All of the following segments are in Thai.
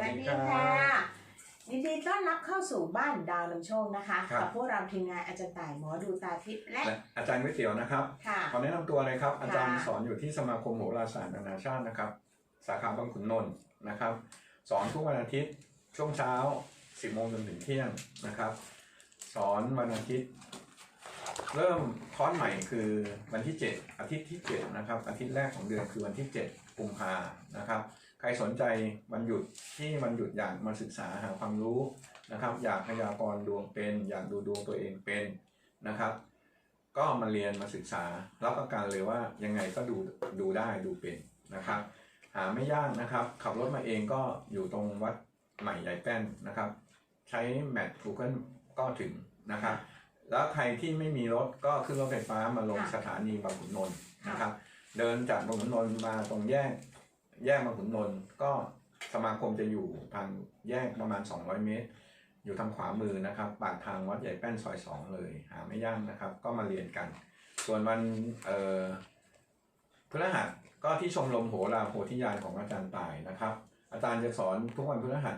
วัสดีค่ะยินดีต้อนรับเข้าสู่บ้านดาวนำโชคนะคะครับ กับพวกเราทีมงานอาจารย์ต่ายหมอดูตาทิพย์และและอาจารย์ก๋วยเตี๋ยวนะครับ ค่ะ ขอแนะนำตัวเลยครับ อาจารย์ค่ะสอนอยู่ที่สมาคมโหราศาสตร์นานาชาตินะครับ สาขาบางขุนนนท์นะครับ สอนทุกวันอาทิตย์ช่วงเช้า 10โมงจนถึงเที่ยงนะครับ สอนวันอาทิตย์ เริ่มคอร์สใหม่คือวันที่ 7 อาทิตย์ที่ 7 นะครับ อาทิตย์แรกของเดือนคือวันที่ 7 กุมภานะครับ ใครสนใจวันหยุดที่วันหยุดอยากมาศึกษาหาความรู้นะครับ อยากพยากรณ์ดวงเป็น อยากดูดวงตัวเองเป็นนะครับ ก็มาเรียนมาศึกษารับประกันเลยว่ายังไงก็ดูดูได้ดูเป็นนะครับ หาไม่ยากนะครับ ขับรถมาเองก็อยู่ตรงวัดใหม่ใหญ่แป้นนะครับ ใช้แมป Google ก็ถึงนะครับ แล้วใครที่ไม่มีรถก็ขึ้นรถไฟฟ้ามาลงสถานีบางขุนนนท์นะครับ เดินจากบางขุนนนท์มาตรงแยก แยกบาขุนนนท์ก็สมาคมจะอยู่ทางแยกประมาณ 200 เมตร อยู่ทางขวามือนะครับปากทางวัดใหญ่แป้นซอยสองเลย หาไม่ยากนะครับ ก็มาเรียนกัน ส่วนวันเอ่อพฤหัสก็ที่ชมรมโหราโพธิญาณของอาจารย์ตายนะครับ อาจารย์จะสอนทุกวันพฤหัส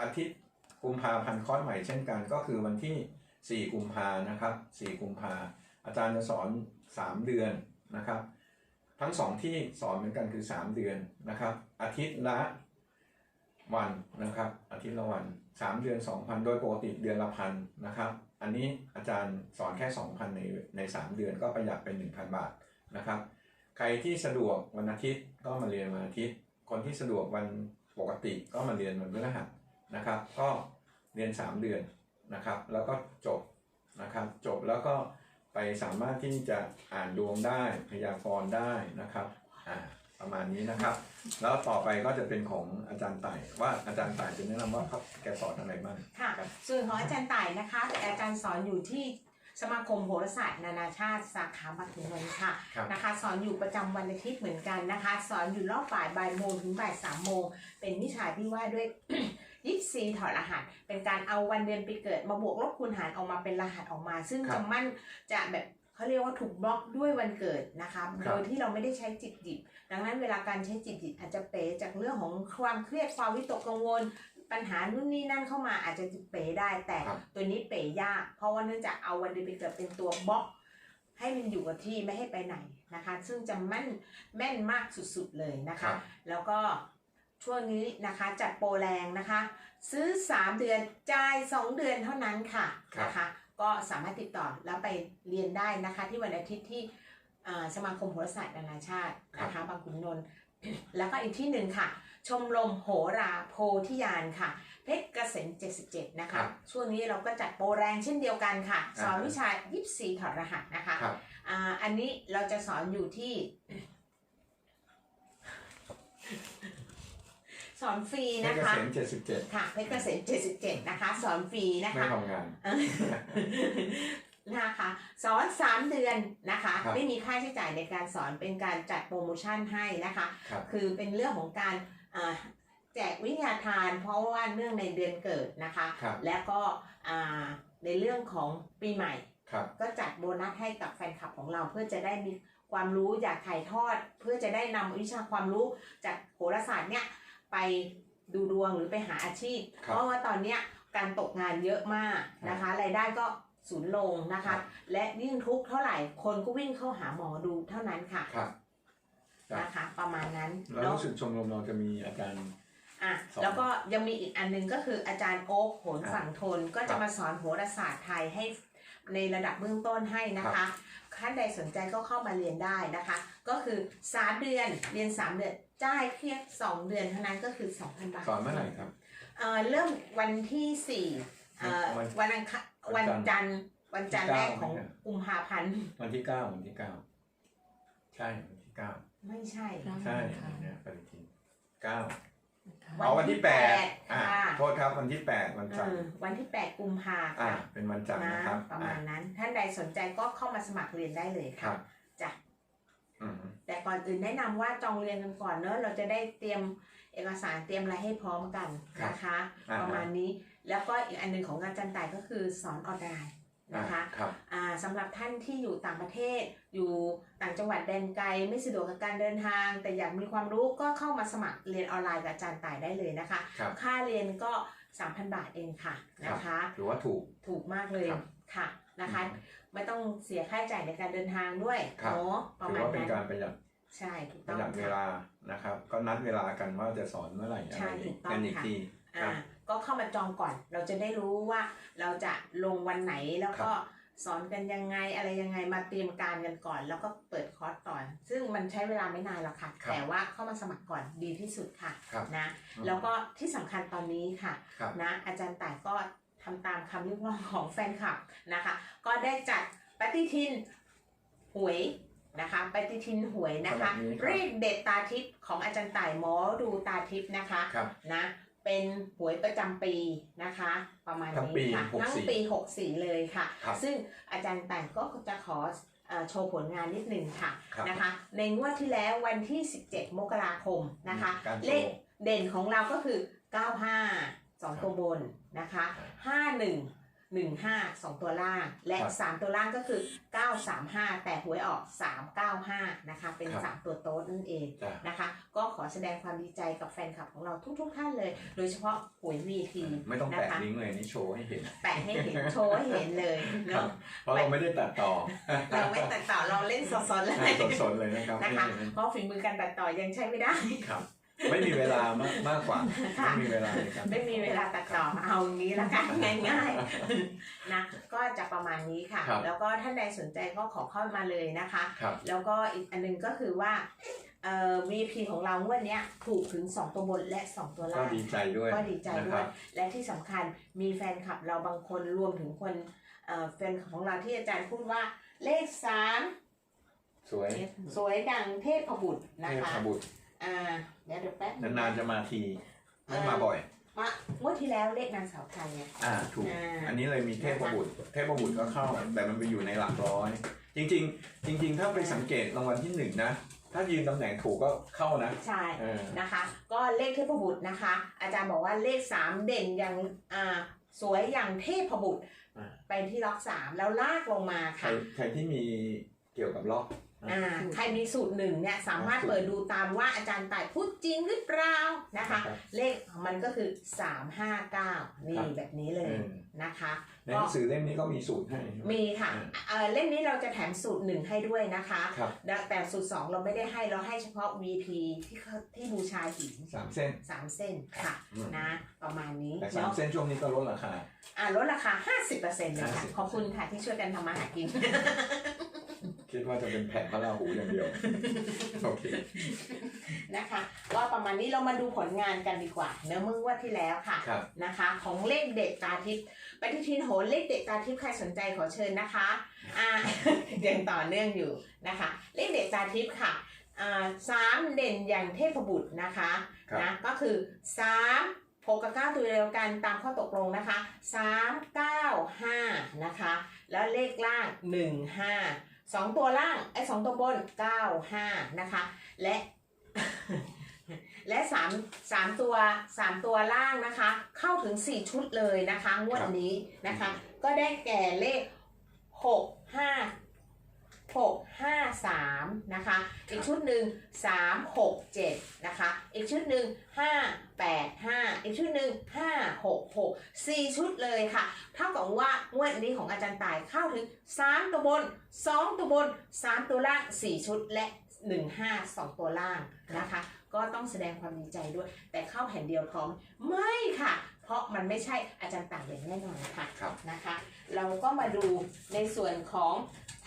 อาทิตย์กุมภาพันธ์คอร์สใหม่เช่นกัน ก็คือวันที่ 4 กุมภานะครับ 4 กุมภาอาจารย์จะสอน 3 เดือนนะครับ ทั้งสองที่สอนเหมือนกันคือ 3 เดือนนะครับ อาทิตย์ละวันนะครับ อาทิตย์ละวัน 3 เดือน 2,000 โดยปกติเดือนละพันนะครับ อันนี้อาจารย์สอนแค่ 2,000 ในใน 3 เดือนก็ประหยัดเป็น 1,000 บาทนะครับ ใครที่สะดวกวันอาทิตย์ก็มาเรียนวันอาทิตย์ คนที่สะดวกวันปกติก็มาเรียนวันพฤหัสนะครับ ก็เรียน 3 เดือนนะครับ แล้วก็จบนะครับ จบแล้วก็ ไปสามารถที่จะอ่านดวงได้พยากรณ์ได้นะครับอ่าประมาณนี้นะครับ แล้วต่อไปก็จะเป็นของอาจารย์ต่ายว่าอาจารย์ต่ายจะแนะนำว่าเขาแกสอนอะไรบ้าง ค่ะส่วนของอาจารย์ต่ายนะคะอาจารย์สอนอยู่ที่สมาคมโหราศาสตร์นานาชาติสาขาบัตรนนท์ค่ะครับ นะคะ สอนอยู่ประจำวันอาทิตย์เหมือนกันนะคะ สอนอยู่รอบบ่ายบ่ายโมงถึงบ่ายสามโมงเป็นวิชาที่ว่าด้วย ยิปซีถอดรหัส เป็นการเอาวันเดือนปีเกิดมาบวกลบคูณหารออกมาเป็นรหัสออกมา ซึ่งครับจะมั่นจะแบบเขาเรียกว่าถูกบล็อกด้วยวันเกิดนะคะครับโดยที่เราไม่ได้ใช้จิตหยิบ ดังนั้นเวลาการใช้จิตหยิบอาจจะเป๋จากเรื่องของความเครียดความวิตกกังวล ปัญหานู่นนี่นั่นเข้ามาอาจจะเป๋ได้แต่ครับตัวนี้เป๋ยาก เพราะว่าเนื่องจากเอาวันเดือนปีเกิดเป็นตัวบล็อกให้มันอยู่กับที่ไม่ให้ไปไหนนะคะ ซึ่งจะแม่นแม่นมากสุดๆเลยนะครัคะบแล้วก็ ช่วงนี้นะคะจัดโปรแรงนะคะ ซื้อ 3 เดือนจ่าย 2 เดือนเท่านั้นค่ะครับ นะคะ ก็สามารถติดต่อแล้วไปเรียนได้นะคะ ที่วันอาทิตย์ที่อ่าสมาคมโหราศาสตร์นานาชาตินะคะบางขุนนนท์ แล้วก็อีกที่หนึ่งค่ะ ชมรมโหราโพธิญาณค่ะ เพชรเกษม77 นะครัคะ บช่วงนี้เราก็จัดโปรแรงเช่นเดียวกันค่ะ สอนอ่าฮะวิชายิปซีถอดรหัสนะคะ ครับ อ่าอันนี้เราจะสอนอยู่ที่ สอนฟรีเพชนะรเกคะษมเจ็ดสิบเจ็ดค่ะเพชรเกษม77 นะคะ สอนฟรีนะไม่คะ ทำงานนะคะสอน 3 เดือนนะคะ ครับ ไม่มีค่าใช้จ่ายในการสอนเป็นการจัดโปรโมชั่นให้นะคะ ครับ คือเป็นเรื่องของการอ่าแจกวิทยาทานเพราะว่าเนื่องในเดือนเกิดนะคะ ครับ และก็อ่าในเรื่องของปีใหม่ ครับ ก็จัดโบนัสให้กับแฟนคลับของเราเพื่อจะได้มีความรู้อยากถ่ายทอด เพื่อจะได้นำวิชาความรู้จากโหราศาสตร์เนี่ย ไปดูดวงหรือไปหาอาชีพ ครับ เพราะว่าตอนเนี้ยการตกงานเยอะมากนะคะรายได้ก็สูญลงนะครัคะบและยิ่งทุกข์เท่าไหร่คนก็วิ่งเข้าหาหมอดูเท่านั้นค่ะครับ ครับ นะคะ ประมาณนั้นแล้วเนาะรู้สึกชมรมเราจะมีอาจารย์อะสอนแล้วก็ยังมีอีกอันหนึงก็คืออาจารย์โอ๊คโหนอะฝั่งทนก็ครัจะบมาสอนโหราศาสตร์ไทยให้ในระดับเบื้องต้นให้นะคะท่านใดสนใจก็เข้ามาเรียนได้นะคะ ก็คือ 3 เดือนเรียน 3 เดือน จ่ายเพียง2เดือนเท่านั้นก็คือ2,000บาทสอนเมื่อไหร่ครับเอ่อเริ่มวันที่4เอ่อวัน วันอังคารวัวันนจันทร์จันทร์วันจันทร์แรกของที่เก้ากุมภาพันธ์วันที่เก้าวันที่เก้าใช่วันที่เก้าไม่ใช่ ใช่อันเนี้ยปฏิทินเก้าวันอ๋อวันที่แปดที่แปดอ่าค่ะ โทษครับวันที่แปดวันเอจันทอร์วันที่8กุมภาอ่าค่ะเป็นวันจันทร์นะนะครับประอ่ามาณนั้น ท่านใดสนใจก็เข้ามาสมัครเรียนได้เลยครัค่ะบจ้ะอืม แต่ก่อนอื่นแนะนำว่าจองเรียนกันก่อนเนอะเราจะได้เตรียมเอกสารเตรียมอะไรให้พร้อมกันนะคะอ่าฮะประมาณนี้แล้วก็อีกอันหนึงของอาจารย์ต่ายก็คือสอนออนไลน์นะคะครับอ่าสำหรับท่านที่อยู่ต่างประเทศ อยู่ต่างจังหวัดแดนไกลไม่สะดวกกับการเดินทาง แต่อยากมีความรู้ก็เข้ามาสมัครเรียนออนไลน์กับอาจารย์ต่ายได้เลยนะคะครับค่าเรียนก็ 3,000 บาทเองค่ะนะคะถือว่าถูกถูกมากเลยครับค่ะนะคะ ไม่ต้องเสียค่าใช้จ่ายในการเดินทางด้วยครับเนาะประถือมาณว่าเป็นนั้นการประหยัดใช่ถูกปต้อระงหยัดเวค่ะ ลานะครับ ก็นัดเวลากันว่าจะสอนเมื่อไหร่อะใช่ไรถูกต้องกันอีกค่ะ ทีคอ่ารับ ก็เข้ามาจองก่อน เราจะได้รู้ว่าเราจะลงวันไหนแล้วก็สอนกันยังไงอะไรยังไงมาเตรียมการกันก่อน แล้วก็เปิดคอร์สก่อน ซึ่งมันใช้เวลาไม่นานหรอกค่ะ ครับแต่ว่าเข้ามาสมัครก่อนดีที่สุดค่ะครับนะแล้วก็ที่สำคัญตอนนี้ค่ะ ครับ นะอาจารย์ต่ายก็ ทำตามคำเรียกร้องของแฟนคลับนะคะ ก็ได้จัดปฏิทินหวยนะคะปฏิทินหวยนะคะ ฉบับนี้ครับ เรียกเด็ดตาทิพย์ของอาจารย์ต่ายหมอดูตาทิพย์นะคะ ครับ นะเป็นหวยประจำปีนะคะ ประมาณทั้งปีนี้ค่ะ64ทั้งปี 64 เลยค่ะ ครับ ซึ่งอาจารย์ต่ายก็จะขอเอ่อโชว์ผลงานนิดหนึ่งค่ะครับ นะคะ ในงวดที่แล้ววันที่ 17 มกราคมนะคะ การโชว์ เลขเด่นของเราก็คือ 95 2ตัวบนนะคะ51 15 2ตัวล่าง และครับ3ตัวล่างก็คือ935แต่หวยออก395นะคะ เป็นครับ3ตัวโต๊ดนั่นเองจ้ะนะคะ ก็ขอแสดงความดีใจกับแฟนคลับของเราทุกๆท่านเลย โดยเฉพาะหวย VP ไม่ต้องนะแปะคะลิงก์เลยนี่โชว์ให้เห็น แปะให้เห็นโชว์ให้เห็นเลยครับเนาะเพราะเราไม่ได้ตัดต่อ เราไม่ตัดต่อเราเล่นสดๆเลยใช่สดๆเลยนะครับนะคะเออเพราะฝีมือการตัดต่อยังใช้ไม่ได้ครับ ไม่มีเวลามากมากกว่าค่ะ ไม่มีเวลาในการ ไม่มีเวลาตัดต่อเอางี้แล้วกัน ง่ายๆนะก็จะประมาณนี้ค่ะ ครับ แล้วก็ท่านใดสนใจก็ขอเข้ามาเลยนะคะ ครับ แล้วก็อีกอันหนึงก็คือว่าเอ่อ VP ของเรางวดเนี้ยถูกถึง 2 ตัวบนและ 2 ตัวก็ล่าง ดีใจด้วยก็ดีใจนะด้ครัวยบ และที่สำคัญมีแฟนคลับเราบางคนรวมถึงคนเอ่อแฟนของเราที่อาจารย์พูดว่าเลขสามสวยสวยดังเทพบุตรนะเทพคะบุตร อ่า เดี๋ยวเดี๋ยวแป๊บนานๆจะมาที ไม่มาบ่อย มางวดที่แล้วเลขนางสาวไทยไง อ่าถูก อ่า อันนี้เลยมีเทพบุตร เทพบุตรก็เข้า แต่มันไปอยู่ในหลักร้อย จริง ๆ จริง ๆ ถ้าไปสังเกตรางวัลที่หนึ่งนะ ถ้ายืนตำแหน่งถูกก็เข้านะใช่ เออนะคะ ก็เลขเทพบุตรนะคะ อาจารย์บอกว่าเลขสามเด่นอย่างอ่าสวยอย่างเทพบุตร อ่าไปที่ล็อกสามแล้วลากลงมาใครค่ะ ใครที่มีเกี่ยวกับล็อก อ่าใครมีสูตรหนึ่งเนี่ยสามารถเปิดดูตามว่าอาจารย์ต่ายพูดจริงหรือเปล่านะคะครับเลขของมันก็คือ 359 นี่ครับแบบนี้เลยเออนะคะในหนังสือเล่มนี้ก็มีสูตรให้ มีค่ะอ่าเอ่อเล่มนี้เราจะแถมสูตรหนึ่งให้ด้วยนะคะครับแต่สูตร2เราไม่ได้ให้เราให้เฉพาะ VP ที่เขาที่บูชาหินสามเส้น3เส้นค่ะอืมนะประมาณนี้แต่สามเนาะเส้นช่วงนี้ก็ลดราคาอ่าลดราคา 50%เลยค่ะ50%ขอบคุณค่ะที่ช่วยกันทำมาหากิน คิดว่าจะเป็นแผ่นพระราหูอย่างเดียว โอเค นะคะก็ประมาณนี้เรามาดูผลงานกันดีกว่าเนื้อเมื่องวดที่แล้วค่ะครับ นะคะ ของเลขเด็ดตาทิพย์ปฏิทินโหนเลขเด็ดตาทิพย์ใครสนใจขอเชิญนะคะอ่า ยังต่อเนื่องอยู่นะคะ เลขเด็ดตาทิพย์ค่ะอ่าสามเด่นอย่างเทพบุตรนะคะครับ นะก็คือสามหกกับเก้าตัวเดียวกันตามข้อตกลงนะคะสามเก้าห้านะคะ แล้วเลขล่างหนึ่งห้า สองตัวล่างไอ้สองตัวบนเก้าห้านะคะ และ และสามสามตัวสามตัวล่างนะคะ เข้าถึงสี่ชุดเลยนะคะงวดนี้นะคะ ก็ได้แก่เลขหกห้า หกห้าสามนะคะ อีกชุดหนึ่งสามหกเจ็ดนะคะ อีกชุดหนึ่งห้าแปดห้าอีกชุดหนึ่งห้าหกหกสี่ชุดเลยค่ะ เท่ากับว่างวดนี้ของอาจารย์ต่ายเข้าถึงสามตัวบนสองตัวบนสามตัวล่างสี่ชุดและหนึ่งห้าสองตัวล่างนะคะ ก็ต้องแสดงความดีใจด้วย แต่เข้าแผ่นเดียวพร้อมไม่ค่ะเพราะมันไม่ใช่อาจารย์ต่างอย่างแน่นอนค่ะครับนะคะ เราก็มาดูในส่วนของ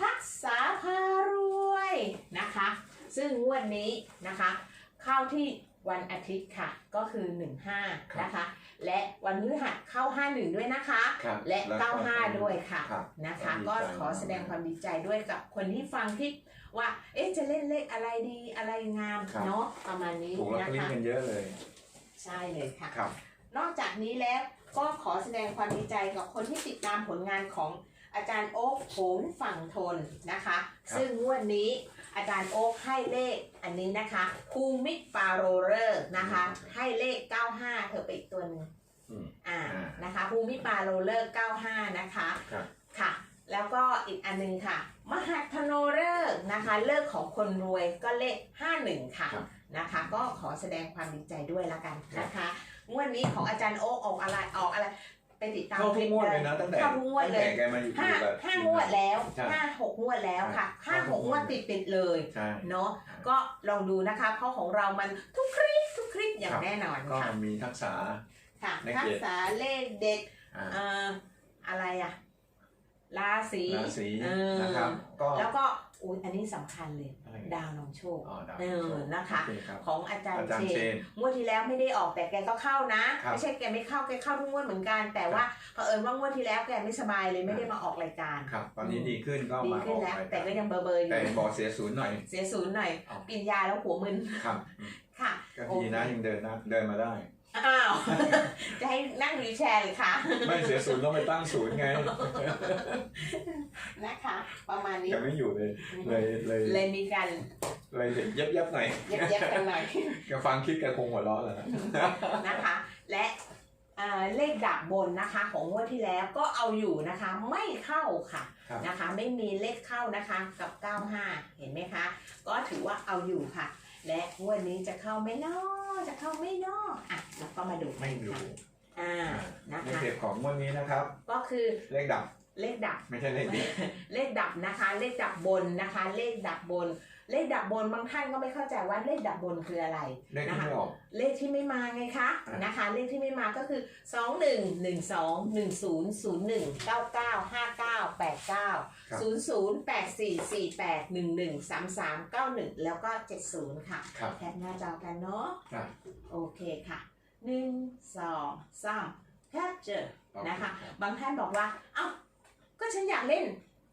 ทักษะพารวยนะคะ ซึ่งงวดนี้นะคะ เข้าที่วันอาทิตย์ค่ะก็คือ 15 นะคะ และวันพฤหัสเข้า 51 ด้วยนะคะครับและแล้วก็95 ด้วยค่ะครับนะคะดีใจก็ขอแสดงความดีใจด้วยกับคนที่ฟังคลิปว่าเอ๊ะจะเล่นเลขอะไรดีอะไรงามครับเนาะประมาณนี้ถูกลอตนะเตอรี่คะกันเยอะเลย ใช่เลยค่ะครับนอกจากนี้แล้วก็ขอแสดงความดีใจกับคนที่ติดตามผลงานของ อาจารย์โอ๊คโหนฝั่งทนนะคะครับซึ่งงวดนี้อาจารย์โอ๊คให้เลขอันนี้นะคะคูมิดปาโรเรอร์นะคะ ให้เลข 95 เธอไปอีกตัวหนึงอืม อ่าอ่านะคะภูมิปาโรเลอร์95 นะคะ ครับ ค่ะ แล้วก็อีกอันหนึงค่ะ มหัทโนเลิกษ์นะคะ เลิกของคนรวยก็เลข 51 ค่ะ ครับ นะคะ ก็ขอแสดงความดีใจด้วยละกันนะคะ งวดนี้ของอาจารย์โอ๊คออกอะไรออกอะไร ไปติดตามเข้าทุกงวดเลยนะตั้งแต่เข้าทุกงวดตั้งเลแต่ยแกมาอยู่ห้าแบบห้างวดแล้วใช่ห้าหกงวดแล้วค่ะใช่ห้าหกงวดติดติดๆเลยใช่เนาะก็ลองดูนะคะ เพราะของเรามันทุกคลิปทุกคลิปอย่าครังบแน่นอนก็ค่ะมีทักษะค่ะเลขทัเด็กดษะเลขเด็ดอ่าเอ่ออะไรอะราศีราศีเออนะครับก็แล้วก็อุ้ยอันนี้สำคัญเลยอะไร ดาวนำโชคอ๋อดาวเออนะคะ โอเคครับของอาจารย์อาจารย์เชเชน น งวดที่แล้วไม่ได้ออกแต่แกก็เข้านะ ครับไม่ใช่แกไม่เข้าแกเข้าทุกงวดเหมือนกัน แต่ว่าเผอิญว่างวดที่แล้วแกไม่สบายเลยไม่ได้มาออกรายการครับตอนนี้ดีขึ้นก็ดีมาอขึ้นอกแล้ว รายแต่การก็ยังเบอร์เบอร์อแต่ยู่บอกเสียศูนย์หน่อย เสียศูนย์หน่อยเอา กินยาแล้วหัวมึนครับอืมค่ะ ก็ดีนะยังเดินนะเดินมาได้ อ้าว จะให้นั่งวีลแชร์เลยค่ะไม่เสียศูนย์ต้องไปตั้งศูนย์ไงนะคะ ประมาณนี้ ยังไม่อยู่เลยเลยเลยเลยมีการเลยเย็บเย็บๆหน่อยเย็บๆกันหน่อยแกฟังคลิปแกคงหัวเราะแล้วนะนะคะ และเอ่อเลขดับบนนะคะ ของงวดที่แล้วก็เอาอยู่นะคะ ไม่เข้าค่ะครับนะคะ ไม่มีเลขเข้านะคะกับ 95 เห็นไหมคะ ก็ถือว่าเอาอยู่ค่ะ และงวดนี้จะเข้าไหม่นอจะเข้าไหม่นออะเราก็มาดูกันไม่ดูค่ะอ่านะในคะเพจของงวันนี้นะครับ ก็คือเลขดับเลขดับ ไม่ใช่เลขดีเลขดับนะคะ เลขดับบนนะคะ เลขดับบน เลขดับบนบางท่านก็ไม่เข้าใจว่าเลขดับบนคืออะไรเลขที่ไม่ออกเลขที่ไม่มาไงคะอะนะคะ เลขที่ไม่มาก็คือ 2 1 1 2 1 0 0 1 9 9 5 9 8 9 0 0 8 4 4 8 1 1 3 3 9 1 แล้วก็ 70 ค่ะครับแคปหน้าจอกันเนาะครับโอเคค่ะ 1 2 3แคปเจอโอเนะคะรับบางท่านบอกว่า เอ้าก็ฉันอยากเล่น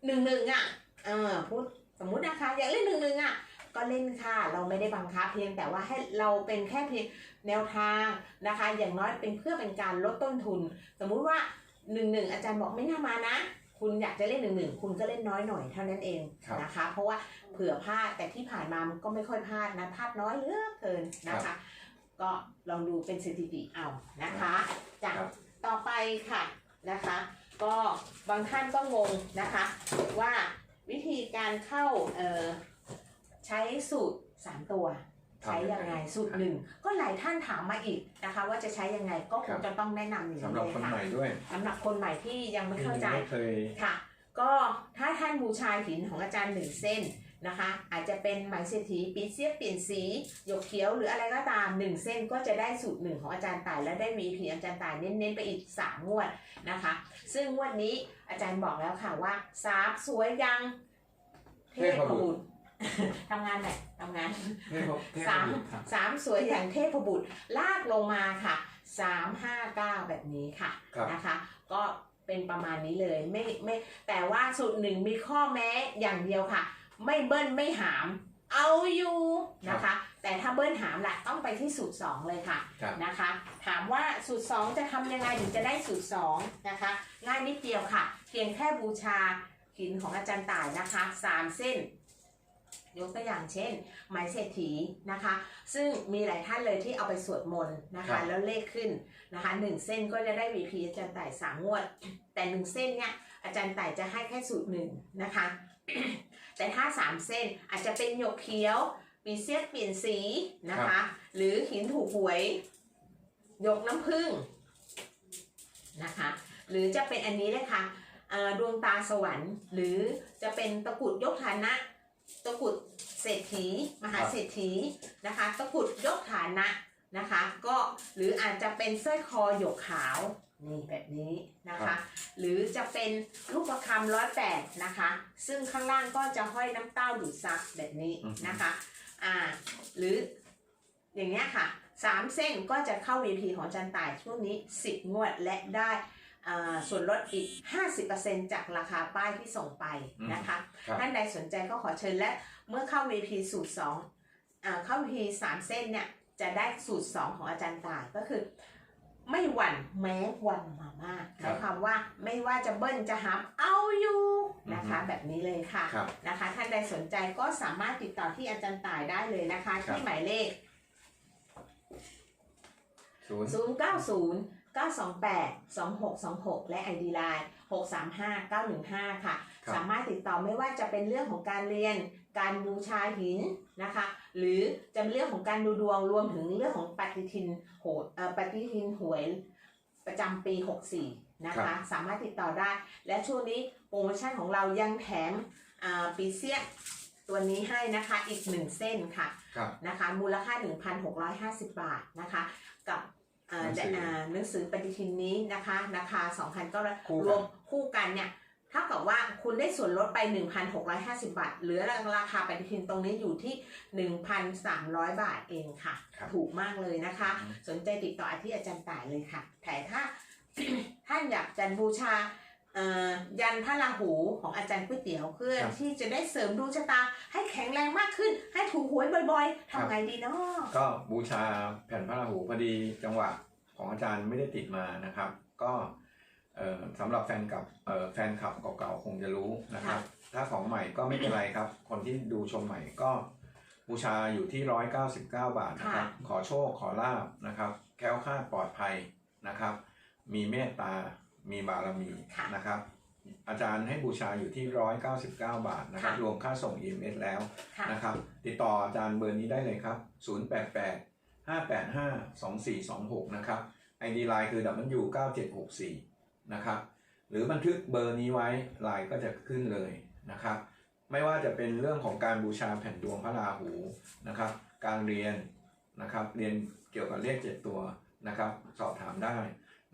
หนึ่งหนึ่งอะ เออพูดส มมุตินะคะ อยากเล่นหนึ่งหนึ่งอะก็เล่นค่ะ เราไม่ได้บังคับเพียงแต่ว่าให้เราเป็นแค่เพียงแนวทางนะคะ อย่างน้อยเป็นเพื่อเป็นการลดต้นทุน สมมุติว่าหนึ่งหนึ่งอาจารย์บอกไม่น่ามานะ คุณอยากจะเล่นหนึ่งหนึ่งคุณก็เล่นน้อยหน่อยเท่านั้นเองครับนะคะ เพราะว่าเผื่อพลาดแต่ที่ผ่านมามันก็ไม่ค่อยพลาดนะพลาดน้อยเหลือเกินนะคะ ก็ลองดูเป็นสถิติเอานะคะจากครับต่อไปค่ะนะคะ ก็บางท่านก็งงนะคะว่า วิธีการเข้าเอ่อใช้สูตร3ตัว ใช้ยังไงสูตรหนึ่งก็หลายท่านถามมาอีกนะคะ ว่าจะใช้ยังไงก็คครังบจะต้องแนะนำอย่างสำนี้หรับเลยคนค่ะใหม่ด้วยสำหรับคนใหม่ที่ยังไม่ที่เข้าใจไม่เคยค่ะ ก็ถ้าท่านบูชาหินของอาจารย์หนึ่งเส้น นะคะ อาจจะเป็นไหมเศรษฐีปีเสียเปลี่ยนสีหยกเขียวหรืออะไรก็ตามหนึ่งเส้นก็จะได้สูตรหนึ่งของอาจารย์ต่ายและได้ VP อาจารย์ต่ายเน้นๆไปอีกสามงวดนะคะ ซึ่งงวดนี้อาจารย์บอกแล้วค่ะว่าสามสวยยังเทพบุตรทำงานไหนอยทำงานเทพเทพสามบุตรครับสามสวยอย่างเทพบุตรลากลงมาค่ะสามห้าเก้าแบบนี้ค่ะครับนะคะ ก็เป็นประมาณนี้เลยไม่ไม่แต่ว่าสูตรหนึ่งมีข้อแม้อย่างเดียวค่ะ ไม่เบิ้ลไม่หาม เอาอยู่นะคะ แต่ถ้าเบิ้ลหามล่ะต้องไปที่สูตร 2 เลยค่ะครับนะคะ ถามว่าสูตร 2 จะทำยังไงถึงจะได้สูตร 2 นะคะ ง่ายนิดเดียวค่ะ เพียงแค่บูชาหินของอาจารย์ต่ายนะคะ3เส้นยกตัวอย่างเช่น ไม้เศรษฐีนะคะ ซึ่งมีหลายท่านเลยที่เอาไปสวดมนต์นะครัคะบแล้วเลขขึ้นนะคะหนึ่งเส้นก็จะได้ VP อาจารย์ต่ายสามงวด แต่หนึ่งเส้นเนี่ยอาจารย์ต่ายจะให้แค่สูตรหนึ่งนะคะ แต่ถ้าสามเส้นอาจจะเป็นหยกเขียวปีเสียเปลี่ยนสีนะคะ หรือหินถูกหวยหยกน้ำผึ้งนะคะ หรือจะเป็นอันนี้เลยค่ะเอ่อดวงตาสวรรค์ หรือจะเป็นตะกรุดยกฐานะตะกรุดเศรษฐี มหาเศรษฐีนะคะ ตะกรุดยกฐานะนะคะ ก็หรืออาจจะเป็นสร้อยคอหยกขาว นี่แบบนี้นะครัคะบหรือจะเป็นลูกประคำร้อยแปดนะคะ ซึ่งข้างล่างก็จะห้อยน้ำเต้าดูดซับแบบนี้นะคะอ่าหรืออย่างเงี้ยค่ะสามเส้นก็จะเข้า VP ของอาจันต่ายช่วงนี้ 10 งวดและได้อ่าส่วนลดอีก 50%จากราคาป้ายที่ส่งไปนะคะครับท่านใดสนใจก็ขอเชิญและเมื่อเข้า VP สูตร2อ่าเข้า VP 3 เส้นเนี่ยจะได้สูตร 2 ของอาจารย์ต่ายก็คือ ไม่หวั่นแม้วันมามากหครัมาบยความว่าไม่ว่าจะเบิ้ลจะหับเอาอยู่นะคะอือฮึแบบนี้เลยค่ะครับนะคะ ท่านใดสนใจก็สามารถติดต่อที่อาจารย์ต่ายได้เลยนะคะครับที่หมายเลขศูนย์0 9 0 928 2626 และ ID Line 635 915 ค่ะครับสามารถติดต่อไม่ว่าจะเป็นเรื่องของการเรียน การบูชาหินนะคะ หรือจะเป็นเรื่องของการดูดวงรวมถึงเรื่องของปฏิทินโหดเอ่อปฏิทินหวยประจำปี 64 นะครัคะบสามารถติดต่อได้ และช่วงนี้โปรโมชั่นของเรายังแถมอ่าปีเสียตัวนี้ให้นะคะอีกหนึ่งเส้นค่ะครับนะคะ มูลค่า 1,650 บาทนะคะ กับเอ่อหนังสือเอ่อหนังสือปฏิทินนี้นะคะราคา2,900คู่กันรวมคู่กันเนี่ย เท่ากับว่าคุณได้ส่วนลดไป 1,650 บาท เหลือราคาปฏิทินตรงนี้อยู่ที่ 1,300 บาทเองค่ะครับถูกมากเลยนะคะอืมสนใจติดต่อที่อาจารย์ต่ายเลยค่ะแต่ถ้าท่านอยากจะบูชาเอ่อยันพระราหูของอาจารย์ก๋วยเตี๋ยวเพื่อครับที่จะได้เสริมดวงชะตา ให้แข็งแรงมากขึ้น ให้ถูกหวยบ่อยๆครับทำไงดีเนาะก็บูชาแผ่นพระราหูพอดีจังหวะของอาจารย์ไม่ได้ติดมานะครับ ก็เอ่อ สำหรับแฟนกับเอ่อแฟนคลับเก่าๆคงจะรู้นะครับ ถ้าของใหม่ก็ไม่เป็นไรครับ คนที่ดูชมใหม่ก็บูชาอยู่ที่199บาทนะครับ ขอโชคขอลาบนะครับ แคล้วคลาดปลอดภัยนะครับ มีเมตตา มีบารมีค่ะนะครับ อาจารย์ให้บูชาอยู่ที่199บาทนะครับค่ะรวมค่าส่ง EMS แล้วค่ะนะครับ ติดต่ออาจารย์เบอร์นี้ได้เลยครับ088 585 2426นะครับ ID Line คือ W9764 นะครับ หรือบันทึกเบอร์นี้ไว้ไลน์ก็จะขึ้นเลยนะครับ ไม่ว่าจะเป็นเรื่องของการบูชาแผ่นดวงพระราหูนะครับ การเรียนนะครับ เรียนเกี่ยวกับเลขเจ็ดตัวนะครับ สอบถามได้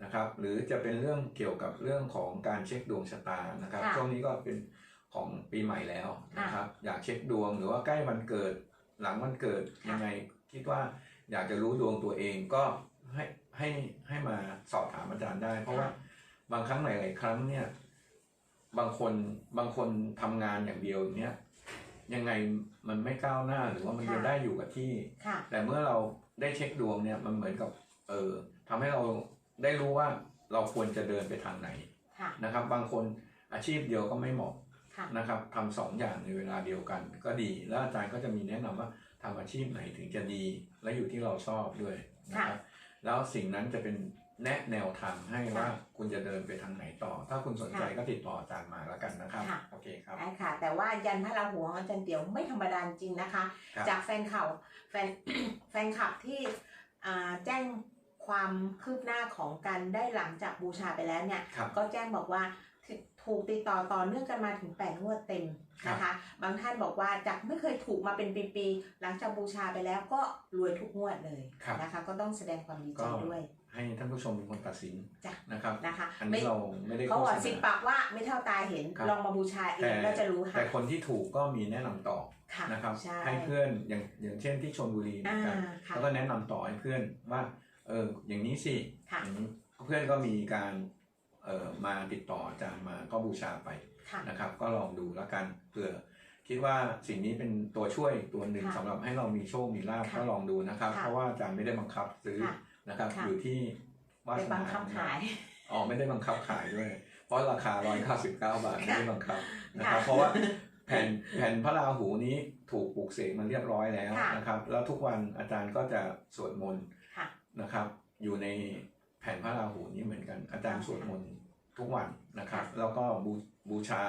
นะครับ หรือจะเป็นเรื่องเกี่ยวกับเรื่องของการเช็คดวงชะตานะครับค่ะช่วงนี้ก็เป็นของปีใหม่แล้วนะครับ อยากเช็คดวงหรือว่าใกล้วันเกิดหลังวันเกิดค่ะยังไงคิดว่าอยากจะรู้ดวงตัวเองก็ให้ให้ให้มาสอบถามอาจารย์ได้ เพราะว่า บางครั้งหลายๆครั้งเนี่ย บางคนบางคนทำงานอย่างเดียวอย่างเนี้ยยังไงมันไม่ก้าวหน้าหรือว่ามันจะได้อยู่กับที่ค่ะแต่เมื่อเราได้เช็คดวงเนี่ยมันเหมือนกับ เออทำให้เราได้รู้ว่าเราควรจะเดินไปทางไหนค่ะนะครับ บางคนอาชีพเดียวก็ไม่เหมาะค่ะนะครับทำสองอย่างในเวลาเดียวกัน ก็ดี แล้วอาจารย์ก็จะมีแนะนำว่าทำอาชีพไหนถึงจะดี และอยู่ที่เราชอบด้วยนะครับแล้วสิ่งนั้นจะเป็น แนะแนวทางให้ว่าคุณจะเดินไปทางไหนต่อ ถ้าคุณสนใจก็ติดต่ออาจารย์มาแล้วกันนะครับค่ะโอเคครับได้ค่ะ แต่ว่ายันพระราหูของอาจารย์เตี๋ยวไม่ธรรมดาจริงนะคะครับจากแฟนข่าวแฟนแฟนคลับที่อ่าแจ้งความคืบหน้าของการได้หลังจากบูชาไปแล้วเนี่ยครับก็แจ้งบอกว่าถูถูกติดต่อต่อเนื่องกันมาถึง8งวดเต็มนะคะ บางท่านบอกว่าจากไม่เคยถูกมาเป็นปีๆหลังจากบูชาไปแล้วก็รวยทุกงวดเลยครับนะคะ ก็ต้องแสดงความดีใจก็ด้วย ให้ท่านผู้ชมเป็นคนตัดสินจ้ะ นะครับ นะคะอันไม่นี้เราไม่ได้เขาโฆบอกษสิบณาปากว่าไม่เท่าตาเห็นครับ ลองมาบูชาเองแต่ก็จะรู้แต่ค่ะคนที่ถูกก็มีแนะนำต่อค่ะนะครับ ใช่ให้เพื่อนอย่างอย่างเช่นที่ชลบุรีเหมืออ่านกันค่ะ แล้วก็แนะนำต่อให้เพื่อนว่าเอออย่างนี้สิค่ะ อย่างนี้เพื่อนก็มีการเอ่อมาติดต่ออาจารย์มาก็บูชาไป ค่ะ นะครับก็ลองดูแล้วกันเผื่อคิดว่าสิ่งนี้เป็นตัวช่วยตัวหนึ่งค่ะสำหรับให้เรามีโชคมีลาภค่ะก็ลองดูนะครับ ค่ะเพราะว่าอาจารย์ไม่ได้บังคับซื้อค่ะ นะครับค่ะอยู่ที่วาไปสบันางคับขายอ๋อไม่ได้บังคับขายด้วย เพราะราคา199บาทไม่ได้บังคับนะครับค่ะเพราะว่าแผ่นแผ่นพระราหูนี้ถูกปลูกเสกมันเรียบร้อยแล้วค่ะนะครับ แล้วทุกวันอาจารย์ก็จะสวดมนต์ค่ะนะครับ อยู่ในแผ่นพระราหูนี้เหมือนกัน อาจารย์สวดมนต์ทุกวันนะครับค่ะแล้วก็บูบูชา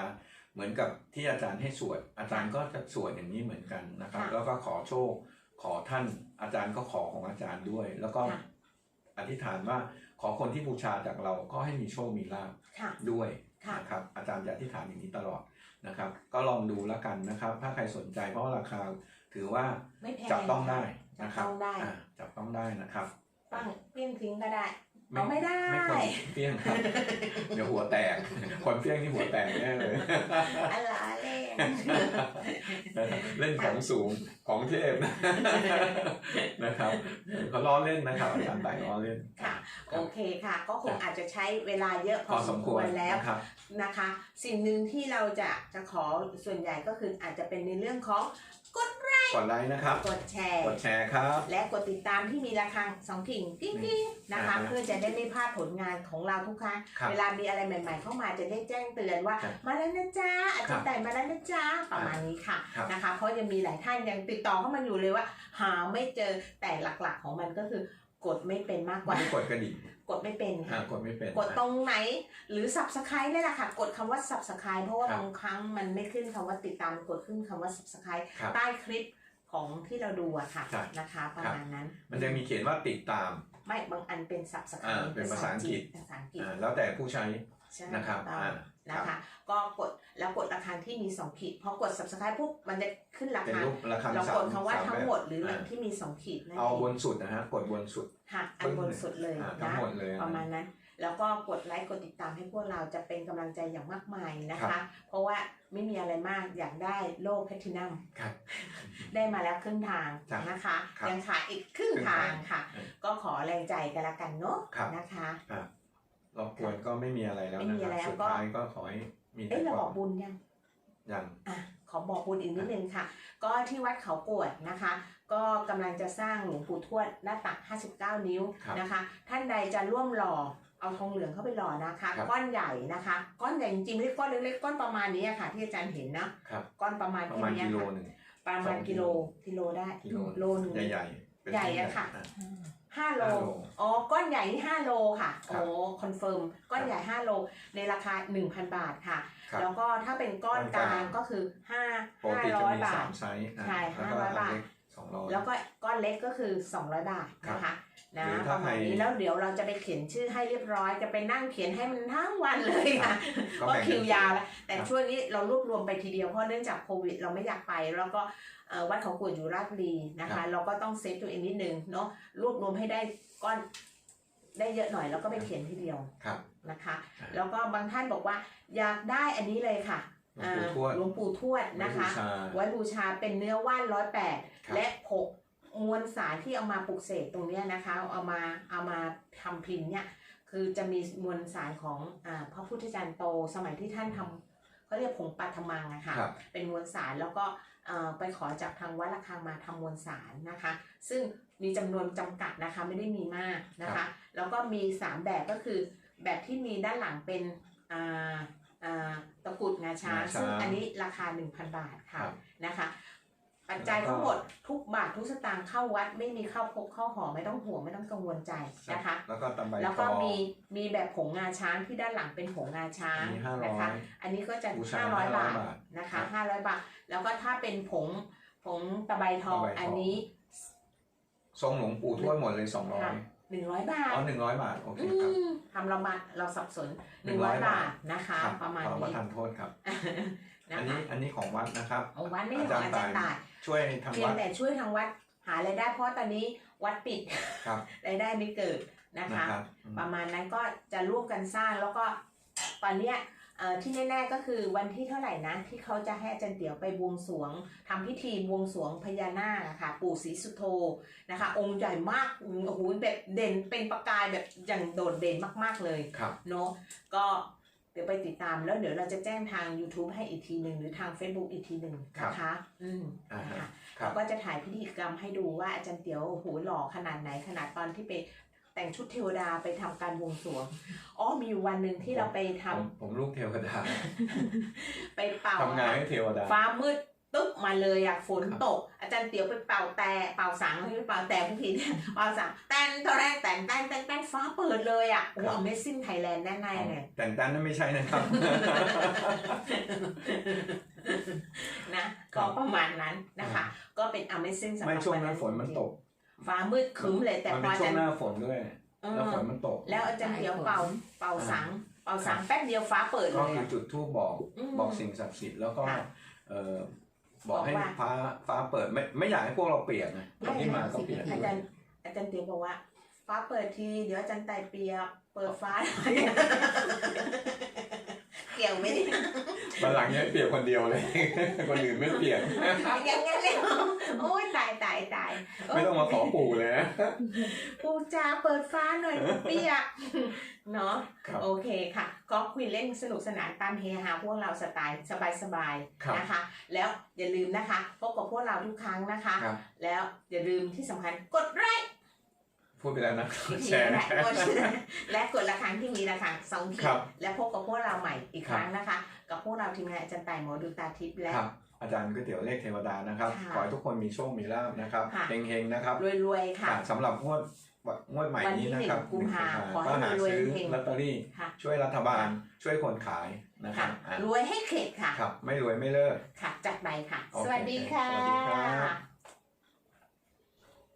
เหมือนกับที่อาจารย์ให้สวด อาจารย์ก็จะสวดอย่างนี้เหมือนกันนะครับค่ะแล้วก็ขอโชคขอท่านอาจารย์ก็ขอของอาจารย์ด้วย แล้วก็ค่ะ อธิษฐานว่าขอคนที่บูชาจากเราก็ให้มีโชคมีลาภค่ะ ด้วยค่ะ นะครับอาจารย์จะอธิษฐานอย่างนี้ตลอดนะครับ ก็ลองดูแล้วกันนะครับ ถ้าใครสนใจเพราะว่าราคาถือว่าไม่แพงจับต้องได้จับนะครับต้องได้ อ่าจับต้องได้นะครับปั้งเปี้ยงทิ้งก็ได้ เอาไม่ได้ ไม่ควรเปี้ยงครับเดี๋ยวหัวแตกคนเปี้ยงที่หัวแตกแน่เลยอะไรเล่นเล่นของสูงของเทพนะครับเขาล้อเล่นนะครับอาจารย์ไต่ล้อเล่นค่ะ โอเคค่ะ ก็คงอาจจะใช้เวลาเยอะพพออสสมมคคววรรแล้วนะครับนะคะ สิ่งหนึ่งที่เราจะจะขอส่วนใหญ่ก็คืออาจจะเป็นในเรื่องของกดกดไลค์นะครับ กดแชร์ กดแชร์ครับ และกดติดตามที่มีระฆังสองกิ่งกิ้งกิ้งนะคะอ่าฮะเพื่อจะได้ไม่พลาดผลงานของเราทุกครั้งครับเวลามีอะไรใหม่ ๆ เข้ามาจะได้แจ้งเตือนว่าครับมาแล้วนะจ๊ะอาจารย์แต่มาแล้วนะจ๊ะประมาณนี้ค่ะครับนะคะ เพราะยังมีหลายท่านยังติดต่อเข้ามาอยู่เลยว่า หาไม่เจอแต่หลักๆของมันก็คือ กดไม่เป็นมากกว่า ไม่กดกระดิ่งกดไม่เป็นอ่าค่ะกดไม่เป็นกดตรงไหน หรือ subscribe นี่แหละค่ะ กดคำว่า subscribe เพราะว่าครับบางครั้งมันไม่ขึ้นคำว่าติดตามกดขึ้นคำว่า subscribe ครับ ใต้คลิปของที่เราดูอะค่ะใช่นะคะ ประมาณนั้นมันจะมีเขียนว่าติดตาม ไม่บางอันเป็นอ่า subscribe เป็นภาษาอังกฤษ ภาษาอังกฤษอ่าแล้วแต่ผู้ใช้ใช่นะครับถูกต้องอ่า นะคะ ก็กดแล้วกดระฆังที่มี 2 ขีดพอกด subscribe ปุ๊บมันจะขึ้นระเป็นฆังรูประฆังเราสากมดคำว่าสทั้งแบบหมดหรืออ่าที่มี 2 ขีดนั่นเอาเองบนสุดนะฮะกดบนสุดค่ะอันบนสุดเลยอ่าทั้งนะหมดเลยประมาณนั้นแล้วก็กดไลค์กดติดตามให้พวกเราจะเป็นกำลังใจอย่างมากมายนะครัคะบเพราะว่าไม่มีอะไรมากอยากได้โล่แพลทินัมครับได้มาแล้วครึ่งทางครับนะคะครับยังขาดอีกครึ่งครึ่งทาทางงค่ะเออก็ขอแรงใจกันละกันเนาะครับนะคะ รบกวนก็ไม่มีอะไรแล้วไม่นะมีคอะไรรับแล้วสุดก็ ท้ายก็ขอให้มีแต่เอ๊ะเราคบวาอมกบุญยังยังอะขอบอกบุญอีกนิดนึงค่ะ ก็ที่วัดเขากวดนะคะ ก็กำลังจะสร้างหลวงปู่ทวดหน้าตัก 59 นิ้วครับนะคะ ท่านใดจะร่วมหล่อเอาทองเหลืองเข้าไปหล่อนะคะ ครับ ก้อนใหญ่นะคะ ก้อนใหญ่จริงๆไม่ได้ก้อนเล็กๆก้อนประมาณนี้อะค่ะ ที่อาจารย์เห็นนะครับ ก้อนประมาณประแค่มาณนี้กิโลค่ะหนึ่ง ประมาณสองกิกิโลโลกิโลได้กิโล โลหนึ่งใหญ่ๆเป็นใหญ่ชิ้นอะค่ะ อ่ ห้าโล ห้าโล อ๋อ ก้อนใหญ่นี่ห้าโลค่ะ ครับโอ้คอนเฟิร์ม ก้อนใหญ่ห้าโล ในราคา 1,000 บาทค่ะ ครับแล้วก็ถ้าเป็นก้อนกลางก็คือห้าปกห้าติจะร้อยมีบาสาท มไซส์อะใช่แล้วก็500อันบาท เล็กสองร้อย แล้วก็ก้อนเล็กก็คือ 200 บาทนะคะ นะหรือปถ้าระมาณใครนี้แล้วเดี๋ยวเราจะไปเขียนชื่อให้เรียบร้อยจะไปนั่งเขียนให้มันทั้งวันเลยค่ะ ก็เพราะแบ่งคิวยาวแล้วแต่ครับช่วงนี้เรารวบรวมไปทีเดียวเพราะเนื่องจากโควิดเราไม่อยากไป แล้วก็เอ่อวัดเขากวดอยู่ราชบุรีนะคะ เราก็ต้องเซฟตัวเองนิดนึงเนาะรวบรวมให้ได้ก้อนได้เยอะหน่อยแล้วก็ไปเขียนทีเดียวครับนะคะ ครับ แล้วก็บางท่านบอกว่าอยากได้อันนี้เลยค่ะหลวงปู่ทวดอ่าหลวงปู่ทวดนะคะไว้บูชา ไว้บูชาเป็นเนื้อว่านร้อยแปดครับ และผก มวลสารที่เอามาปลุกเสกตรงเนี้ยนะคะ เอามาเอามาทำพิมพ์เนี่ยคือจะมีมวลสารของอาพระพุทธจารย์โตสมัยที่ท่านทำเขาเรียกผงปัทมังอะค่ะครับเป็นมวลสารแล้วก็เอ่อไปขอจากทางวัดระฆังมาทำมวลสารนะคะ ซึ่งมีจำนวนจำกัดนะคะไม่ได้มีมากนะครัคะบแล้วก็มี 3 แบบก็คือแบบที่มีด้านหลังเป็นอ่าอ่าตะกรุดงาช้างงาช้างซึ่งอันนี้ราคา 1,000 บาทค่ะครับนะคะ ปัจจัยแล้วก็ทั้งหมดทุกบาททุกสตางค์เข้าวัด ไม่มีเข้าพกเข้าห่อไม่ต้องห่วงไม่ต้องกังวลใจนะคะ แล้วก็ตำใบแล้วทก็องมีมีแบบผงงาช้างที่ด้านหลังเป็นผงงาช้างอันนี้ห้าร้อนะคะยอันนี้ก็จะบูชา500 500บาทบาทนะคะครับ500บาท แล้วก็ถ้าเป็นผงผงตะไบทองตะไบทองอันนี้ ทรงหลวงปู่ทวดหมดเลยสองร้อยค่ะ100บาทอ๋อหนึ่งร้อยบาทโอเคอืครับมทำเรามาเราสับสน100 100บาทนะคะครับประมาณขอประนี้ทานโทษครับ นะอันนี้คะอันนี้ของวัดนะครับ เอาวัดไม่ใช่ของอาจารย์ตายช่วยทางเพียวังดแต่ช่วยทางวัดหารายได้ เพราะตอนนี้วัดปิด ครับรายได้ไม่เกิดนะนะคะครับอืม ประมาณนั้นก็จะร่วมกันสร้างแล้วก็ตอนเนี้ยเอ่อที่แน่ๆก็คือวันที่เท่าไหร่นะที่เขาจะให้อาจารย์เตี๋ยวไปบวงสรวงทำพิธีบวงสรวงพญานาคอะค่ะ ปู่ศรีสุโธนะคะ องค์ใหญ่มากโอ้โหแบบเด่นเป็นประกายแบบอย่างโดดเด่นมากๆเลยครับ เนาะก็เดี๋ยวไปติดตามแล้วเดี๋ยวเราจะแจ้งทาง YouTube ให้อีกทีหนึ่งหรือทาง Facebook อีกทีหนึ่งนะคะอืมอ่าฮะนะคะครับแล้วก็จะถ่ายพิธีกรรมให้ดูว่าอาจารย์เตี๋ยวโอ้โหหล่อขนาดไหนขนาดตอนที่ไปแต่งชุดเทวดาไปทำการบวงสรวง อ๋อมีอยู่วันหนึ่งที่เราไปทำผมผมลูกเทวดา ไปเป่าทำงานให้เทวดา ฟ้ามืด ตึ๊บมาเลยอะฝนครับตก อาจารย์เตี๋ยวไปเป่าแต่เป่าสังไม่ใช่เป่าแต่ผู้ผิดเป่าสังแตนตอนแรกแต่นแตนแตนแตนฟ้าเปิดเลยอะโอ้ Amazing Thailand แน่ๆเลยแต่งตั้นนั้นไม่ใช่นะครับนะก็ประมาณนั้นนะคะ ก็เป็น Amazing สำหรับไม่ช่วงนั้นวัฝนมันตก ฟ้ามืดครึ้มเลยแต่มันพอเป็นอาช่วจางรย์หน้าฝนด้วยเออแล้วฝนมันตก แล้วอาจารย์เตี๋ยวเป่าเป่าสังเป่าสังแป๊บเดียวฟ้าเปิดเลก็ยคืออะจุดทูบบอกมบอกสิ่งศักดิ์สิทธิ์แล้วก็ค่ะเอ่อ บอกให้บอกว่าฟ้าฟ้าเปิดไม่ไม่อยากให้พวกเราเปียกนะไม่ที่มาก็เปียกอาจารย์อาจารย์เตี๋ยวบอกว่า ฟ้าเปิดที เดี๋ยวอาจารย์ไตเปียกเปิดฟ้าเกี่ยวไหมเนี่ยบันหลังเนี้ยเปียกคนเดียวเลย คนอื่นไม่เปียกอย่างงั้นเลยเหรอโอ้ยตาย ตายตายไม่ต้องมาขอปู่เลยนะปูจ๋าเปิดฟ้าหน่อยหนูเปียกเนาะครับโอเคค่ะ ก็คุยเล่นสนุกสนานตามเฮฮาพวกเราสไตล์สบายครับๆนะคะ แล้วอย่าลืมนะคะพบกับพวกเราทุกครั้งนะคะครับแล้วอย่าลืมที่สำคัญกดไลค์พูดไปแล้วนะอีกทีแชร์นะนะกดและกดระฆังที่มีระฆังสองขีครัดบและพบกับพวกเราใหม่อีกคครับรั้งนะคะ กับพวกเราทีมงานอาจารย์ต่ายหมอดูตาทิพย์และครับ อาจารย์ก๋วยเตี๋ยวเลขเทวดานะครับค่ะขอให้ทุกคนมีโชคมีลาบนะครับค่ะเฮงๆนะครับรวยๆค่ะอ่าสำหรับงวดงวดใหม่วันนี้ที่นะหนึ่งครับกุมภาหนึ่งขอให้ก็หารวยซื้อเฮงลอตเตอรี่ค่ะช่วยรัฐบาลช่วยคนขายนะครัค่ะบอะรวยให้เข็ดค่ะครับไม่รวยไม่เลิกค่ะจากใดค่ะโอเคสวัสดีค่ะ สวัสดีครับ